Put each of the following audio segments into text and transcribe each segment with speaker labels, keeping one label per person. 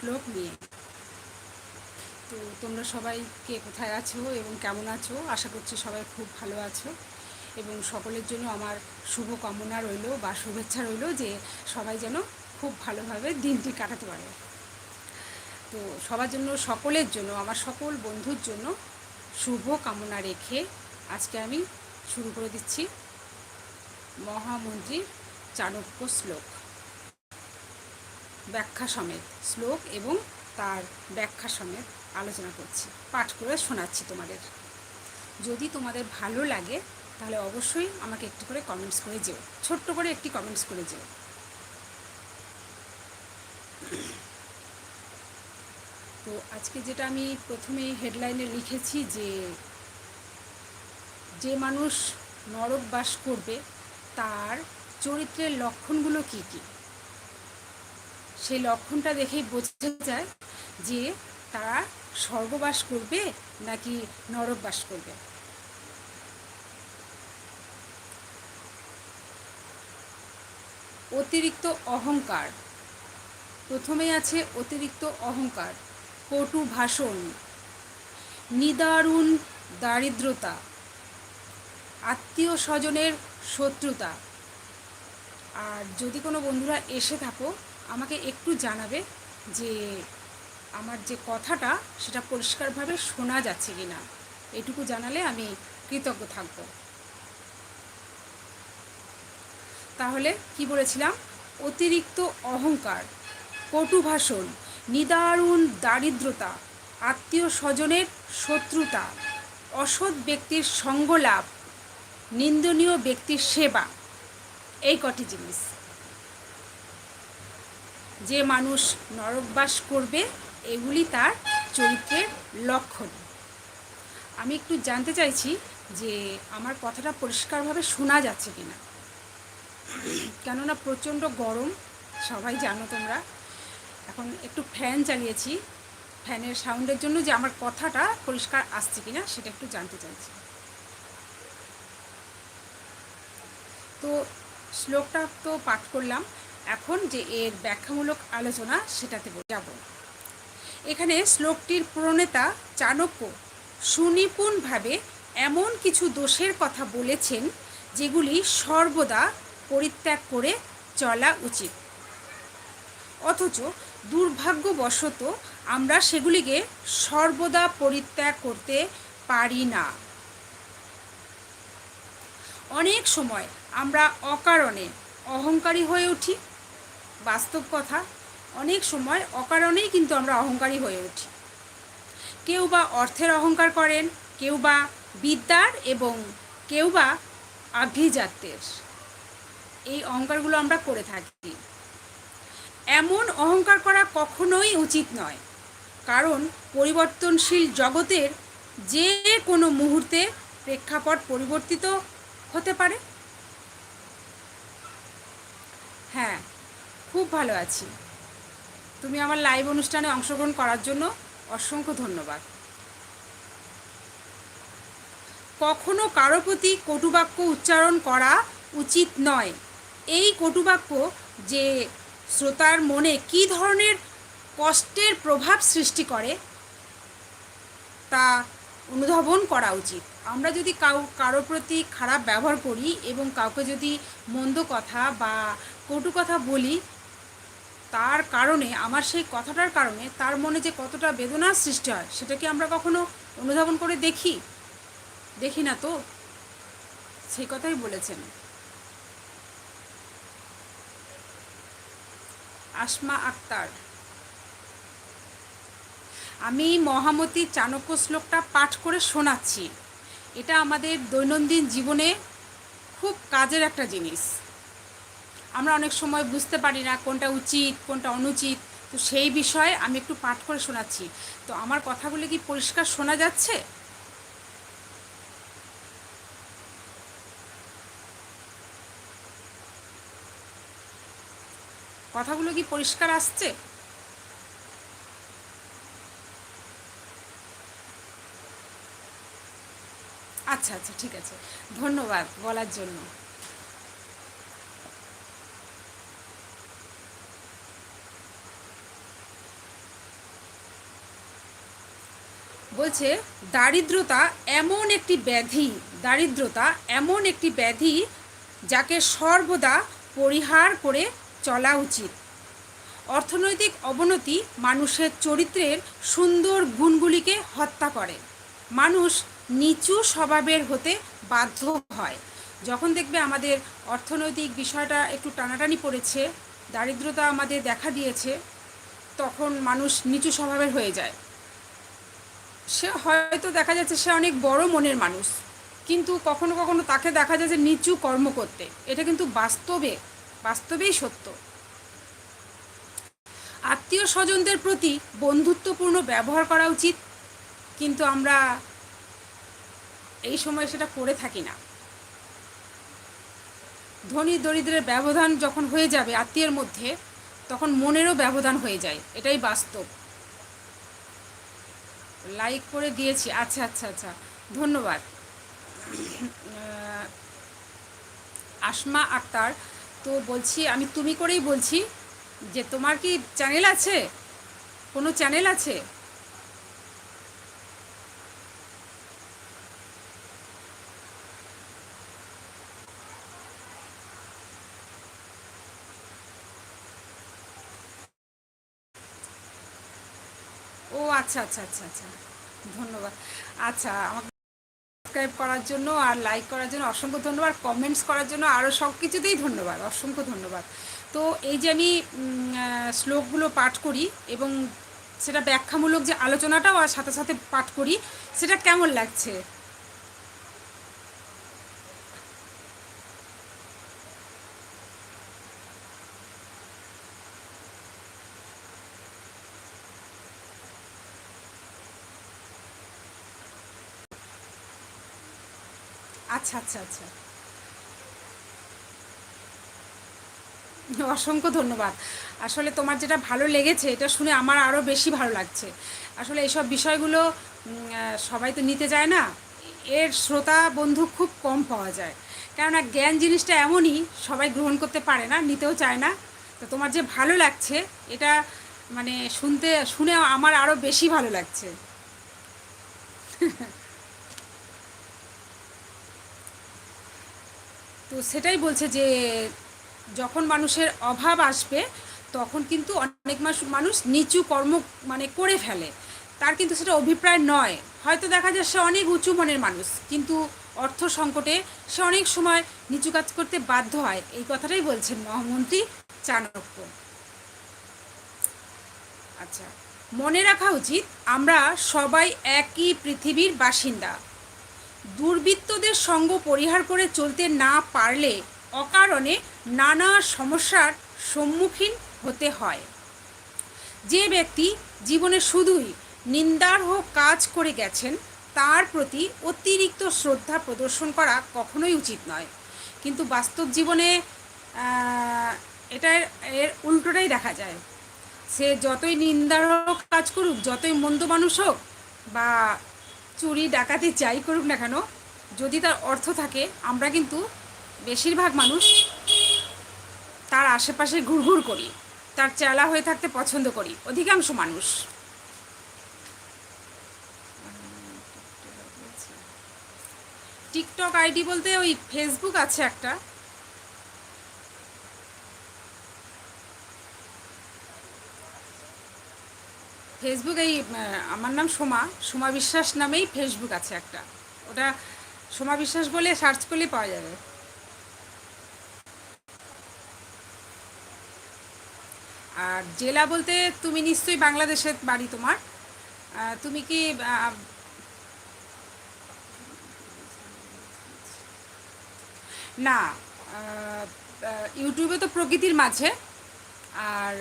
Speaker 1: শ্লোক নিয়ে। তো তোমরা সবাই কে কোথায় আছো এবং কেমন আছো? আশা করছি সবাই খুব ভালো আছো। এবং সকলের জন্য আমার শুভ কামনা রইল বা শুভেচ্ছা রইল যে সবাই যেন খুব ভালোভাবে দিনটি কাটাতে পারে। তো সবার জন্য, সকলের জন্য, আমার সকল বন্ধুর জন্য শুভ কামনা রেখে আজকে আমি শুরু করে দিচ্ছি মহামন্ত্রীর চাণক্য শ্লোক। ব্যাখ্যা সমেত, শ্লোক এবং তার ব্যাখ্যা সমেত আলোচনা করছি। পাঠ করে শোনাচ্ছি তোমাদের। যদি তোমাদের ভালো লাগে, তাহলে অবশ্যই আমাকে একটু করে কমেন্টস করে যেও। ছোট্ট করে একটি কমেন্টস করে যেও। তো আজকে যেটা আমি প্রথমে হেডলাইনে লিখেছি যে যে মানুষ নরক বাস করবে, তার চরিত্রের লক্ষণগুলো কি কী? সেই লক্ষণটা দেখেই বোঝা যায় যে তারা স্বর্গবাস করবে নাকি নরক বাস করবে। অতিরিক্ত অহংকার। প্রথমে আছে অতিরিক্ত অহংকার, কটু ভাষণ, নিদারুণ দারিদ্রতা আত্মীয় স্বজনের শত্রুতা। আর যদি কোনো বন্ধুরা এসে থাকো আমাকে একটু জানাবে যে আমার যে কথাটা, সেটা পরিষ্কারভাবে শোনা যাচ্ছে কি না এটুকু জানালে আমি কৃতজ্ঞ থাকব। তাহলে কি বলেছিলাম? অতিরিক্ত অহংকার, কটু ভাষণ, নিদারুণ দারিদ্রতা, আত্মীয় স্বজনের শত্রুতা, অসৎ ব্যক্তির সঙ্গলাভ, নিন্দনীয় ব্যক্তির সেবা, এই কটি জিনিস। যে মানুষ নরকবাস করবে, এগুলি তার চরিত্রের লক্ষণ। আমি একটু জানতে চাইছি যে আমার কথাটা পরিষ্কারভাবে শোনা যাচ্ছে কিনা। কেননা প্রচণ্ড গরম, সবাই জানো তোমরা। এখন একটু ফ্যান চালিয়েছি। ফ্যানের সাউন্ডের জন্য যে আমার কথাটা পরিষ্কার আসছে কিনা, সেটা একটু জানতে চাইছি। তো শ্লোকটা তো পাঠ করলাম। এখন যে এর ব্যাখ্যামূলক আলোচনা সেটাতে যাব। এখানে শ্লোকটির প্রণেতা চাণক্য সুনিপুণভাবে এমন কিছু দোষের কথা বলেছেন, যেগুলি সর্বদা পরিত্যাগ করে চলা উচিত। অথচ দুর্ভাগ্যবশত আমরা সেগুলিকে সর্বদা পরিত্যাগ করতে পারি না। অনেক সময় আমরা অকারণে অহংকারী হয়ে উঠি বাস্তব কথা, অনেক সময় অকারণেই কিন্তু আমরা অহংকারী হয়ে উঠি। কেউ বা অর্থের অহংকার করেন, কেউ বা বিদ্যার এবং কেউ বা আভিজাত্যের। এই অহংকারগুলো আমরা করে থাকি। এমন অহংকার করা কখনোই উচিত নয়। কারণ পরিবর্তনশীল জগতের যে কোনো মুহূর্তে প্রেক্ষাপট পরিবর্তিত হতে পারে। হ্যাঁ খুব ভালো আছি। তুমি আমার লাইভ অনুষ্ঠানে অংশগ্রহণ করার জন্য অসংখ্য ধন্যবাদ। কখনো কারও প্রতি কটুবাক্য উচ্চারণ করা উচিত নয়। এই কটুবাক্য যে শ্রোতার মনে কী ধরনের কষ্টের প্রভাব সৃষ্টি করে, তা অনুধাবন করা উচিত। আমরা যদি কাউ কারোর প্রতি খারাপ ব্যবহার করি এবং কাউকে যদি মন্দ কথা বা কটু কথা বলি তার কারণে, আমার সেই কথাটার কারণে তার মনে যে কতটা বেদনার সৃষ্টি হয়, সেটা কি আমরা কখনো অনুধাবন করে দেখি? দেখি না তো? সেই কথাই বলেছেন। আসমা আক্তার। আমি মহামতি চাণক্য শ্লোকটা পাঠ করে শোনাচ্ছি। এটা আমাদের দৈনন্দিন জীবনে খুব কাজের একটা জিনিস। আমরা অনেক সময় বুঝতে পারি না কোনটা উচিত, কোনটা অনুচিত। তো সেই বিষয়ে আমি একটু পাঠ করে শোনাচ্ছি। তো আমার কথাগুলো কি পরিষ্কার শোনা যাচ্ছে? কথাগুলো কি পরিষ্কার আসছে? আচ্ছা আচ্ছা ঠিক আছে। ধন্যবাদ বলার জন্য। বলছে, দারিদ্রতা এমন একটি ব্যাধি, দারিদ্রতা এমন একটি ব্যাধি যাকে সর্বদা পরিহার করে চলা উচিত। অর্থনৈতিক অবনতি মানুষের চরিত্রের সুন্দর গুণগুলিকে হত্যা করে। মানুষ নিচু স্বভাবের হতে বাধ্য হয়। যখন দেখবে আমাদের অর্থনৈতিক বিষয়টা একটু টানাটানি পড়েছে, দারিদ্রতা আমাদের দেখা দিয়েছে, তখন মানুষ নিচু স্বভাবের হয়ে যায়। সে হয়তো দেখা যাচ্ছে সে অনেক বড় মনের মানুষ। কিন্তু কখনো কখনো তাকে দেখা যায় যে নিচু কর্ম করতে। এটা কিন্তু বাস্তবে, বাস্তবেই সত্য। আত্মীয় স্বজনদের প্রতি বন্ধুত্বপূর্ণ ব্যবহার করা উচিত, কিন্তু আমরা এই সময় সেটা করে থাকি না। ধনী দরিদ্রের ব্যবধান যখন হয়ে যাবে আত্মীয়ের মধ্যে, তখন মনেরও ব্যবধান হয়ে যায়। এটাই বাস্তব। লাইক করে দিয়েছি। আচ্ছা আচ্ছা আচ্ছা। ধন্যবাদ। আসমা আক্তার, তো বলছি, আমি তুমি করেই বলছি যে তোমার কি চ্যানেল আছে? কোনো চ্যানেল আছে? ও আচ্ছা আচ্ছা আচ্ছা আচ্ছা। ধন্যবাদ। আচ্ছা আমাকে সাবস্ক্রাইব করার জন্য আর লাইক করার জন্য অসংখ্য ধন্যবাদ কমেন্টস করার জন্য আরও সব কিছুতেই ধন্যবাদ, অসংখ্য ধন্যবাদ। তো এই যে আমি শ্লোকগুলো পাঠ করি এবং সেটা ব্যাখ্যামূলক যে আলোচনাটাও আর সাথে সাথে পাঠ করি, সেটা কেমন লাগছে? আচ্ছা আচ্ছা আচ্ছা। অসংখ্য ধন্যবাদ। আসলে তোমার যেটা ভালো লেগেছে, এটা শুনে আমার আরও বেশি ভালো লাগছে। আসলে এইসব বিষয়গুলো সবাই তো নিতে যায় না। এর শ্রোতা বন্ধু খুব কম পাওয়া যায়। কেননা জ্ঞান জিনিসটা এমনই, সবাই গ্রহণ করতে পারে না, নিতেও চায় না। তো তোমার যে ভালো লাগছে, এটা মানে শুনতে, শুনে আমার আরও বেশি ভালো লাগছে। তো সেটাই বলছে যে যখন মানুষের অভাব আসবে, তখন কিন্তু অনেক মানুষ নিচু কর্ম মানে করে ফেলে। তার কিন্তু সেটা অভিপ্রায় নয়। হয়তো দেখা যায় সে অনেক উঁচু মনের মানুষ, কিন্তু অর্থ সংকটে সে অনেক সময় নিচু কাজ করতে বাধ্য হয়। এই কথাটাই বলছেন মহামন্ত্রী চাণক্য। আচ্ছা মনে রাখা উচিত, আমরা সবাই একই পৃথিবীর বাসিন্দা। দুর্বৃত্তদের সঙ্গ পরিহার করে চলতে না পারলে অকারণে নানা সমস্যার সম্মুখীন হতে হয়। যে ব্যক্তি জীবনে শুধুই নিন্দার্হ কাজ করে গেছেন, তার প্রতি অতিরিক্ত শ্রদ্ধা প্রদর্শন করা কখনোই উচিত নয়। কিন্তু বাস্তব জীবনে এটার এর উল্টোটাই দেখা যায়। সে যতই নিন্দারক কাজ করুক, যতই মন্দ মানুষ হোক বা চুরি, ডাকাতি যাই করুক না কেন, যদি তার অর্থ থাকে, আমরা কিন্তু বেশিরভাগ মানুষ তার আশেপাশে ঘুরঘুর করি, তার চেলা হয়ে থাকতে পছন্দ করি, অধিকাংশ মানুষ। টিকটক আইডি বলতে ওই ফেসবুক আছে একটা। ফেসবুক এই আমার নাম সোমা। সোমা বিশ্বাস নামেই ফেসবুক আছে একটা। ওটা সোমা বিশ্বাস বলে সার্চ করলে পাওয়া যাবে। আর জেলা বলতে তুমি নিশ্চয়ই বাংলাদেশের বাড়ি তোমার। তুমি কি না ইউটিউবে তো প্রকৃতির মাঝে। আর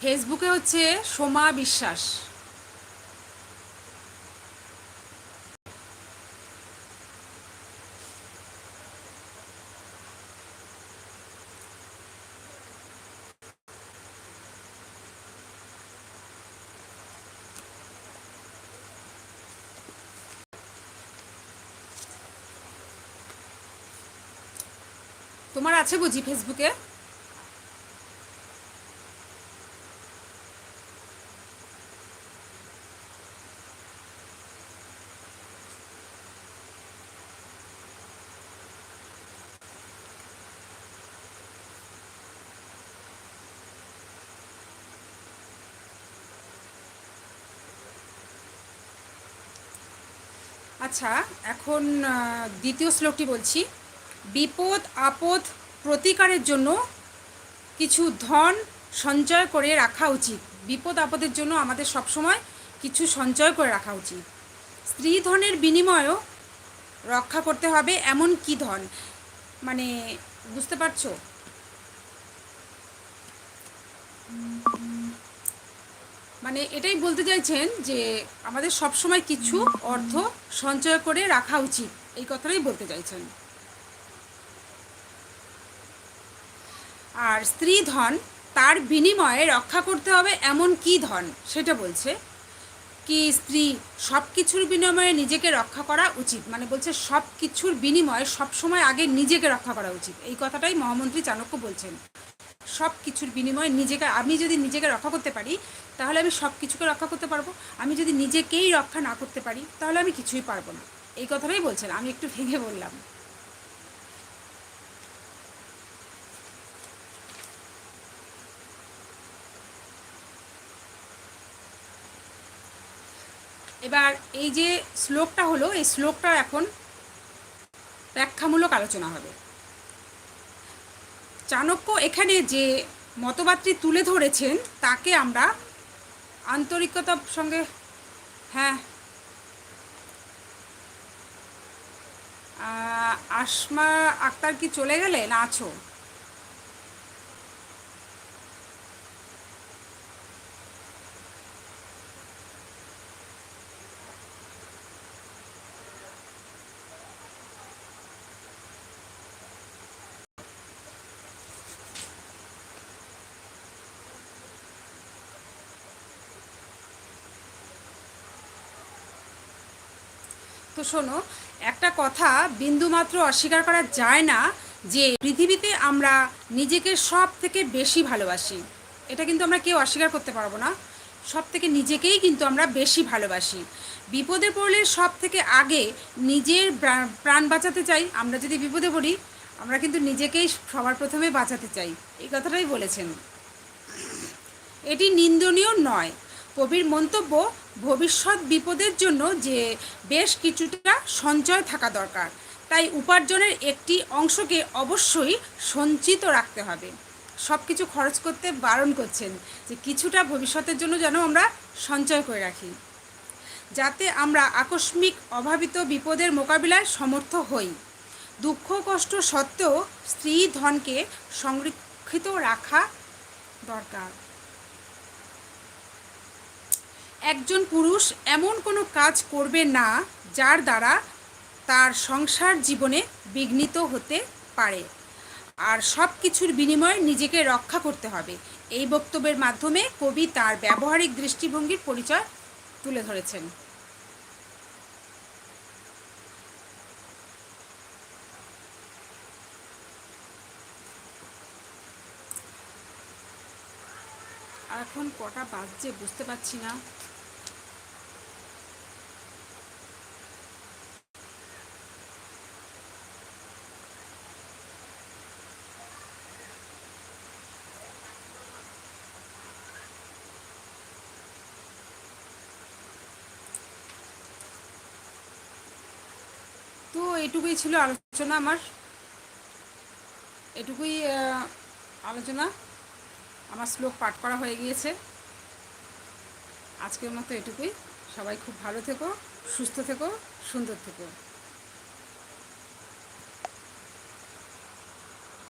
Speaker 1: ফেসবুকে হচ্ছে সোমা বিশ্বাস। তোমার আছে বুঝি ফেসবুকে? আচ্ছা এখন দ্বিতীয় শ্লোকটি বলছি। বিপদ, আপদ প্রতিকারের জন্য কিছু ধন সঞ্চয় করে রাখা উচিত। বিপদ, আপদের জন্য আমাদের সবসময় কিছু সঞ্চয় করে রাখা উচিত। স্ত্রী ধনের বিনিময়েও রক্ষা করতে হবে এমন কি ধন? মানে বুঝতে পারছ? মানে এটাই বলতে চাইছেন যে আমাদের সবসময় কিছু অর্থ সঞ্চয় করে রাখা উচিত। এই কথাটাই বলতে চাইছেন। আর স্ত্রী ধন, তার বিনিময়ে রক্ষা করতে হবে এমন কি ধন, সেটা বলছে কি স্ত্রী সব কিছুর বিনিময়ে নিজেকে রক্ষা করা উচিত। মানে বলছে সব কিছুর বিনিময়ে সবসময় আগে নিজেকে রক্ষা করা উচিত। এই কথাটাই মহামন্ত্রী চাণক্য বলছেন। সব কিছুর বিনিময়ে নিজেকে, আমি যদি নিজেকে রক্ষা করতে পারি তাহলে আমি সব কিছুকে রক্ষা করতে পারব। আমি যদি নিজেকেই রক্ষা না করতে পারি, তাহলে আমি কিছুই পারব না। এই কথাটাই বলছেন, আমি একটু ভেঙে বললাম। এবার এই যে শ্লোকটা হলো, এই শ্লোকটা এখন ব্যাখ্যামূলক আলোচনা হবে। চাণক্য এখানে যে মতবাদটি তুলে ধরেছেন, তাকে আমরা আন্তরিকতার সঙ্গে হ্যাঁ। আসমা আক্তার কি চলে গেলে? না আছো? তো শোনো, একটা কথা বিন্দুমাত্র অস্বীকার করা যায় না যে পৃথিবীতে আমরা নিজেকে সব থেকে বেশি ভালোবাসি। এটা কিন্তু আমরা কেউ অস্বীকার করতে পারব না। সব থেকে নিজেকেই কিন্তু আমরা বেশি ভালোবাসি। বিপদে পড়লে সব থেকে আগে নিজের প্রাণ বাঁচাতে চাই। আমরা যদি বিপদে পড়ি, আমরা কিন্তু নিজেকেই সবার প্রথমে বাঁচাতে চাই। এই কথাটাই বলেছেন। এটি নিন্দনীয় নয়। কবির মন্তব্য ভবিষ্যৎ বিপদের জন্য যে বেশ কিছুটা সঞ্চয় থাকা দরকার, তাই উপার্জনের একটি অংশকে অবশ্যই সঞ্চিত রাখতে হবে। সব কিছু খরচ করতে বারণ করছেন যে কিছুটা ভবিষ্যতের জন্য যেন আমরা সঞ্চয় করে রাখি, যাতে আমরা আকস্মিক অভাবিত বিপদের মোকাবিলায় সমর্থ হই। দুঃখ কষ্ট সত্ত্বেও স্ত্রী ধনকে সংরক্ষিত রাখা দরকার। একজন পুরুষ এমন কোনো কাজ করবে না যার দ্বারা তার সংসার জীবনে বিঘ্নিত হতে পারে। আর সব কিছুর বিনিময়ে নিজেকে রক্ষা করতে হবে। এই বক্তব্যের মাধ্যমে কবি তার ব্যবহারিক দৃষ্টিভঙ্গির পরিচয় তুলে ধরেছেন। এখন কটা বাজছে বুঝতে পারছি না। তো এটুকুই ছিল আলোচনা আমার। এটুকুই আলোচনা। আমার শ্লোক পাঠ করা হয়ে গিয়েছে। আজকের মতো এটুকুই। সবাই খুব ভালো থেকো, সুস্থ থেকো, সুন্দর থেকো।